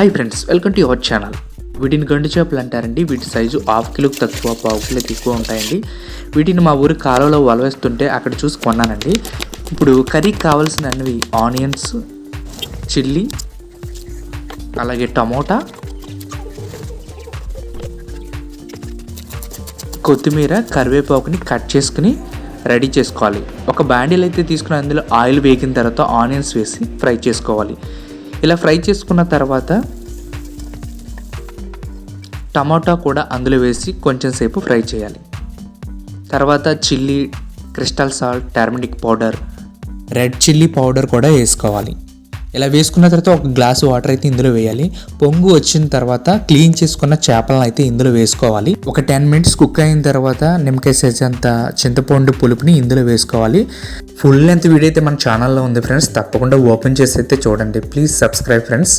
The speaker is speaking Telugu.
Hi friends welcome to your channel వీటిని గండు చేపలు అంటారండి. వీటి సైజు హాఫ్ కిలోకి తక్కువ పావు కిలోకి ఎక్కువ ఉంటాయండి. వీటిని మా ఊరి కాలువలో వలవేస్తుంటే అక్కడ చూసి కొన్నానండి. ఇప్పుడు కర్రీకి కావాల్సిన అన్నవి ఆనియన్స్ చిల్లీ అలాగే టమోటా కొత్తిమీర కరివేపాకుని కట్ చేసుకుని రెడీ చేసుకోవాలి. ఒక బాండిల్ అయితే తీసుకుని అందులో ఆయిల్ వేగిన తర్వాత ఆనియన్స్ వేసి ఫ్రై చేసుకోవాలి. ఇలా ఫ్రై చేసుకున్న తర్వాత టమాటా కూడా అందులో వేసి కొంచెం సేపు ఫ్రై చేయాలి. తర్వాత chilli crystal salt turmeric powder red chilli powder కూడా వేసుకోవాలి. ఇలా వేసుకున్న తర్వాత ఒక గ్లాసు వాటర్ అయితే ఇందులో వేయాలి. పొంగు వచ్చిన తర్వాత క్లీన్ చేసుకున్న చేపలను అయితే ఇందులో వేసుకోవాలి. ఒక టెన్ మినిట్స్ కుక్ అయిన తర్వాత నిమ్మకాయ సైజ్ అంత చింతపండు పులుపుని ఇందులో వేసుకోవాలి. ఫుల్ లెంత్ వీడియో అయితే మన ఛానల్లో ఉంది ఫ్రెండ్స్ తప్పకుండా ఓపెన్ చేసి అయితే చూడండి. Please subscribe friends